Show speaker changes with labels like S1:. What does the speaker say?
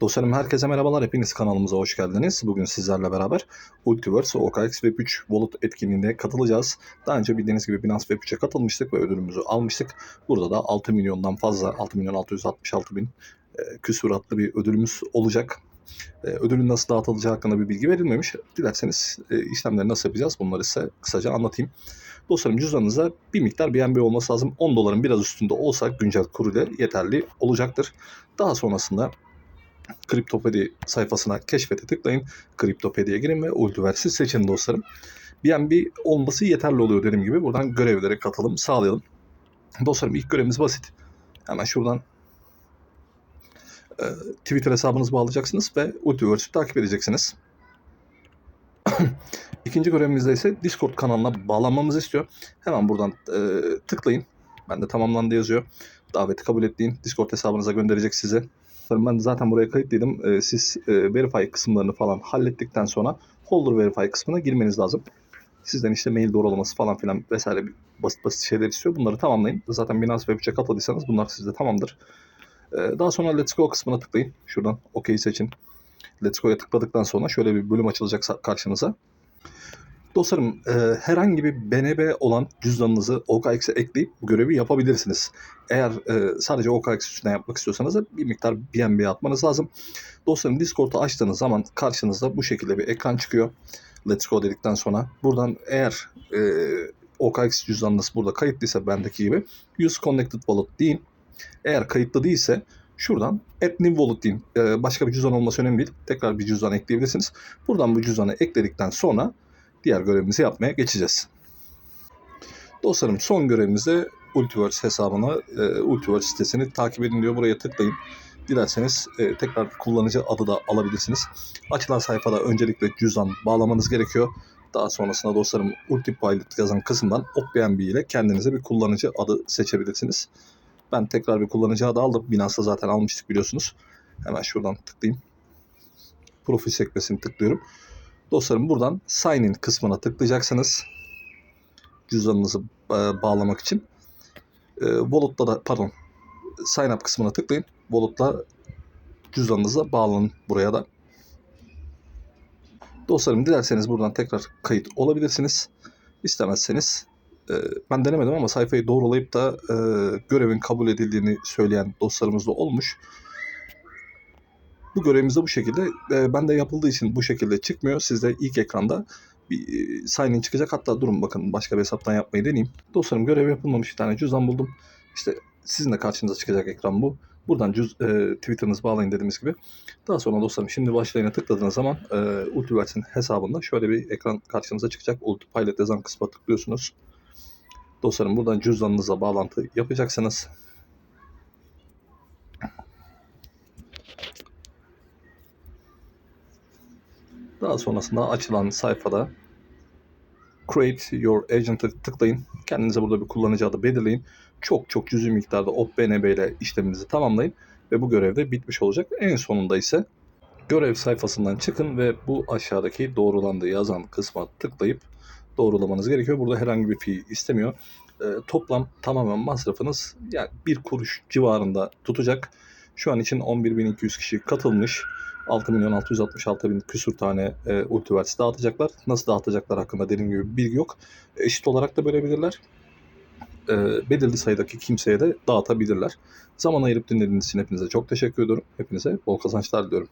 S1: Dostlarım herkese merhabalar. Hepiniz kanalımıza hoş geldiniz. Bugün sizlerle beraber Ultiverse OKX Web 3 Wallet etkinliğine katılacağız. Daha önce bildiğiniz gibi Binance Web 3'e katılmıştık ve ödülümüzü almıştık. Burada da 6 milyondan fazla, 6 milyon 666 bin e, küsuratlı bir ödülümüz olacak. E, ödülün nasıl dağıtılacağı hakkında bir bilgi verilmemiş. Dilerseniz e, işlemleri nasıl yapacağız bunları size kısaca anlatayım. Dostlarım cüzdanınızda bir miktar BNB olması lazım. 10 doların biraz üstünde olsa güncel kuruyla yeterli olacaktır. Daha sonrasında Kriptopedi sayfasına keşfete tıklayın. Kriptopedi'ye girin ve Ultiverse'i seçin dostlarım. BNB olması yeterli oluyor dediğim gibi. Buradan görevlere katılım sağlayalım. Dostlarım ilk görevimiz basit. Hemen şuradan e, Twitter hesabınızı bağlayacaksınız ve Ultiverse'ü takip edeceksiniz. İkinci görevimizde ise Discord kanalına bağlanmamızı istiyor. Hemen buradan e, tıklayın. Ben de tamamlandı yazıyor. Daveti kabul ettiğin Discord hesabınıza gönderecek size. Ben zaten buraya kayıtlıydım. Ee, siz e, verify kısımlarını falan hallettikten sonra holder verify kısmına girmeniz lazım. Sizden işte mail doğrulaması falan filan vesaire basit basit şeyler istiyor. Bunları tamamlayın. Zaten Binance Web 3'e katıldıysanız bunlar sizde tamamdır. Ee, daha sonra Let's Go kısmına tıklayın. Şuradan OK'yi seçin. Let's Go'ya tıkladıktan sonra şöyle bir bölüm açılacak karşınıza. Dostlarım e, herhangi bir BNB olan cüzdanınızı OKX'e ekleyip bu görevi yapabilirsiniz. Eğer e, sadece OKX üstüne yapmak istiyorsanız da bir miktar BNB atmanız lazım. Dostlarım Discord'u açtığınız zaman karşınızda bu şekilde bir ekran çıkıyor. Let's go dedikten sonra buradan eğer e, OKX cüzdanınız burada kayıtlıysa bendeki gibi Use Connected Wallet deyin. Eğer kayıtlı değilse şuradan Add New Wallet deyin. E, başka bir cüzdan olması önemli değil. Tekrar bir cüzdan ekleyebilirsiniz. Buradan bu cüzdanı ekledikten sonra diğer görevimizi yapmaya geçeceğiz. Dostlarım son görevimizde Ultiverse hesabına, e, Ultiverse sitesini takip edin diyor. Buraya tıklayın. Dilerseniz e, tekrar kullanıcı adı da alabilirsiniz. Açılan sayfada öncelikle cüzdan bağlamanız gerekiyor. Daha sonrasında dostlarım Ultipilot yazan kısımdan OpBnB ile kendinize bir kullanıcı adı seçebilirsiniz. Ben tekrar bir kullanıcı adı aldım. Binance'da zaten almıştık biliyorsunuz. Hemen şuradan tıklayayım. Profil sekmesini tıklıyorum. Dostlarım buradan sign in kısmına tıklayacaksınız. Cüzdanınızı e, bağlamak için. E, Wallet'ta da pardon sign up kısmına tıklayın. Wallet'la cüzdanınıza bağlanın buraya da. Dostlarım dilerseniz buradan tekrar kayıt olabilirsiniz. İstemezseniz e, ben denemedim ama sayfayı doğrulayıp da görevin kabul edildiğini söyleyen dostlarımız da olmuş. Bu görevimiz de bu şekilde. E, ben de yapıldığı için bu şekilde çıkmıyor. Sizde ilk ekranda bir e, sign in çıkacak. Hatta durun bakın başka bir hesaptan yapmayı deneyeyim. Dostlarım görev yapılmamış bir tane cüzdan buldum. İşte sizin de karşınıza çıkacak ekran bu. Buradan cüz, e, Twitter'ınızı bağlayın dediğimiz gibi. Daha sonra dostlarım şimdi başlayına tıkladığınız zaman e, Ultiverse'in hesabında şöyle bir ekran karşınıza çıkacak. Ultipilot yazan kısma tıklıyorsunuz. Dostlarım buradan cüzdanınıza bağlantı yapacaksınız. Daha sonrasında açılan sayfada Create Your Agent'ı tıklayın. Kendinize burada bir kullanıcı adı belirleyin. Çok çok cüzi miktarda OPBNB ile işleminizi tamamlayın. Ve bu görevde bitmiş olacak. En sonunda ise görev sayfasından çıkın ve bu aşağıdaki doğrulandı yazan kısma tıklayıp doğrulamanız gerekiyor. Burada herhangi bir fee istemiyor. E, toplam tamamen masrafınız yani bir kuruş civarında tutacak. Şu an için 11.200 kişi katılmış. 6 milyon 666 bin küsur tane e, Ultiverse dağıtacaklar. Nasıl dağıtacaklar hakkında dediğim gibi bilgi yok. Eşit olarak da bölebilirler. E, belirli sayıdaki kimseye de dağıtabilirler. Zaman ayırıp dinlediğiniz için hepinize çok teşekkür ediyorum. Hepinize bol kazançlar diliyorum.